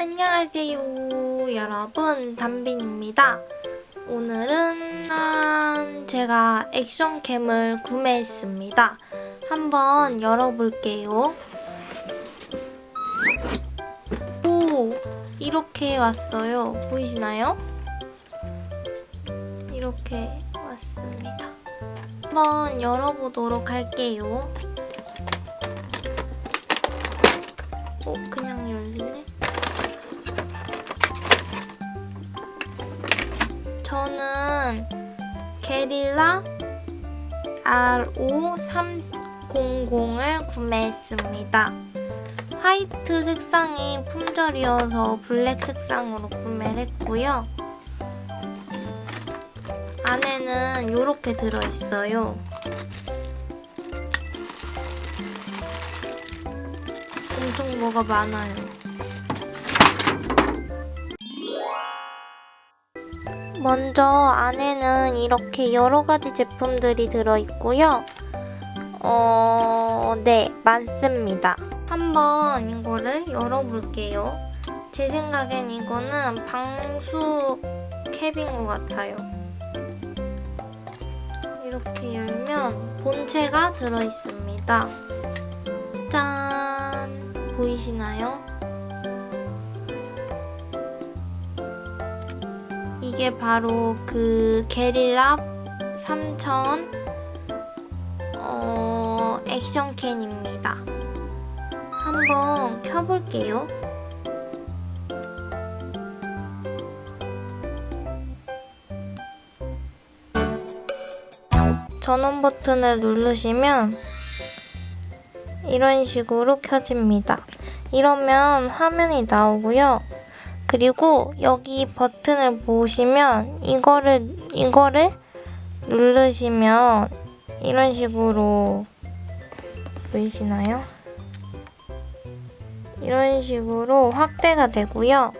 안녕하세요 여러분. 담빈입니다. 오늘은 짠, 제가 액션캠을 구매했습니다. 한번 열어볼게요. 오 이렇게 왔어요. 보이시나요? 이렇게 왔습니다. 한번 열어보도록 할게요. 오 그냥 열리네 저는 게릴라 RO300을 구매했습니다. 화이트 색상이 품절이어서 블랙 색상으로 구매를 했고요. 안에는 이렇게 들어있어요. 엄청 뭐가 많아요. 먼저 안에는 이렇게 여러 가지 제품들이 들어있고요. 어, 네, 많습니다. 한번 이거를 열어볼게요. 제 생각엔 이거는 방수 캡인 것 같아요. 이렇게 열면 본체가 들어있습니다. 짠! 보이시나요? 이게 바로 그 게릴라 3000 어, 액션 캔입니다. 한번 켜볼게요. 전원 버튼을 누르시면 이런 식으로 켜집니다. 이러면 화면이 나오고요. 그리고 여기 버튼을 보시면 이거를 이거를 누르시면 이런 식으로 보이시나요? 이런 식으로 확대가 되고요.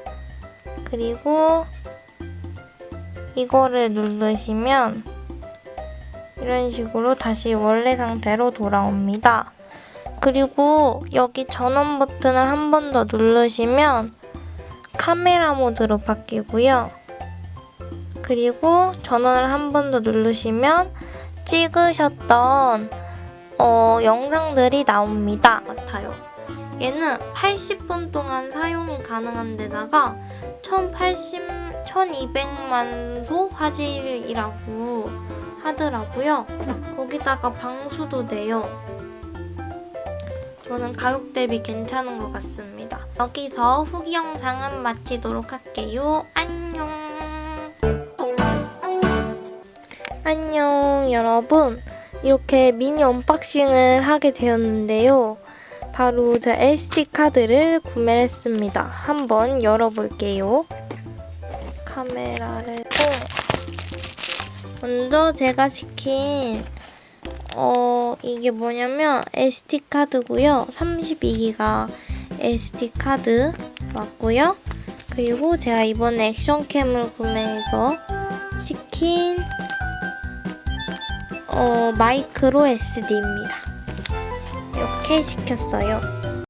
그리고 이거를 누르시면 이런 식으로 다시 원래 상태로 돌아옵니다. 그리고 여기 전원 버튼을 한 번 더 누르시면 카메라 모드로 바뀌고요. 그리고 전원을 한 번 더 누르시면 찍으셨던 어, 영상들이 나옵니다. 같아요. 얘는 80분 동안 사용이 가능한 데다가 1080, 1200만 소 화질이라고 하더라고요. 거기다가 방수도 돼요. 저는 가격 대비 괜찮은 것 같습니다. 여기서 후기 영상은 마치도록 할게요. 안녕. 안녕 여러분. 이렇게 미니 언박싱을 하게 되었는데요. 바로 제 SD 카드를 구매를 했습니다. 한번 열어볼게요. 카메라를 고 먼저 제가 시킨 어 이게 뭐냐면 SD 카드고요. 32기가 SD 카드 맞고요. 그리고 제가 이번에 액션캠을 구매해서 시킨 어, 마이크로 SD입니다. 이렇게 시켰어요.